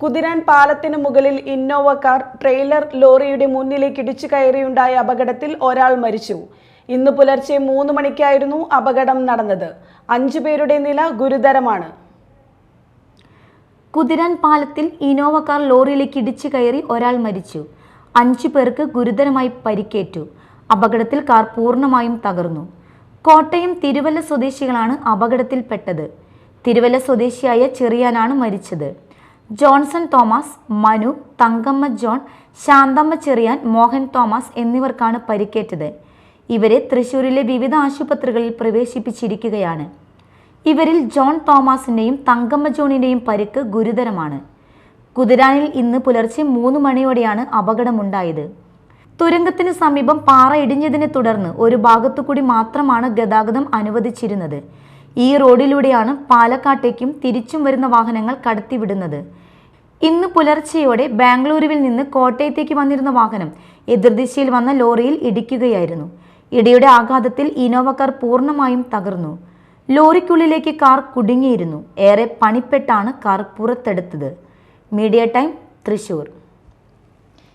കുതിരാൻ പാലത്തിന് മുകളിൽ Innova car trailer ലോറിയുടെ മുന്നിലേക്ക് ഇടിച്ചു കയറിയുണ്ടായ അപകടത്തിൽ ഒരാൾ മരിച്ചു. ഇന്ന് പുലർച്ചെ മൂന്ന് മണിക്കായിരുന്നു അപകടം നടന്നത്. അഞ്ചു പേരുടെ നില ഗുരുതരമാണ്. കുതിരാൻ പാലത്തിൽ ഇന്നോവ കാർ ലോറിയിലേക്ക് ഇടിച്ചു കയറി ഒരാൾ മരിച്ചു. അഞ്ചു പേർക്ക് ഗുരുതരമായി പരിക്കേറ്റു. അപകടത്തിൽ കാർ പൂർണമായും തകർന്നു. കോട്ടയം തിരുവല്ല സ്വദേശികളാണ് അപകടത്തിൽപ്പെട്ടത്. തിരുവല്ല സ്വദേശിയായ ചെറിയാനാണ് മരിച്ചത്. Johnson Thomas Manu Thankamma John Shanthamma Cheriyan Mohan Thomas എന്നിവർക്കാണ് പരിക്കേറ്റത്. ഇവരെ തൃശൂരിലെ വിവിധ ആശുപത്രികളിൽ പ്രവേശിപ്പിച്ചിരിക്കുകയാണ്. ഇവരിൽ ജോൺ തോമസിന്റെയും തങ്കമ്മ ജോണിന്റെയും പരിക്ക് ഗുരുതരമാണ്. കുതിരാനിൽ ഇന്ന് പുലർച്ചെ മൂന്ന് മണിയോടെയാണ് അപകടമുണ്ടായത്. തുരങ്കത്തിന് സമീപം പാറ ഇടിഞ്ഞതിനെ തുടർന്ന് ഒരു ഭാഗത്തുകൂടി മാത്രമാണ് ഗതാഗതം അനുവദിച്ചിരുന്നത്. ഈ റോഡിലൂടെയാണ് പാലക്കാട്ടേക്കും തിരിച്ചും വരുന്ന വാഹനങ്ങൾ കടത്തിവിടുന്നത്. ഇന്ന് പുലർച്ചെയോടെ ബാംഗ്ലൂരുവിൽ നിന്ന് കോട്ടയത്തേക്ക് വന്നിരുന്ന വാഹനം എതിർദിശയിൽ വന്ന ലോറിയിൽ ഇടിക്കുകയായിരുന്നു. ഇടിയുടെ ആഘാതത്തിൽ ഇനോവ കാർ പൂർണമായും തകർന്നു. ലോറിക്കുള്ളിലേക്ക് കാർ കുടുങ്ങിയിരുന്നു. ഏറെ പണിപ്പെട്ടാണ് കാർ പുറത്തെടുത്തത്. Media time Thrissur.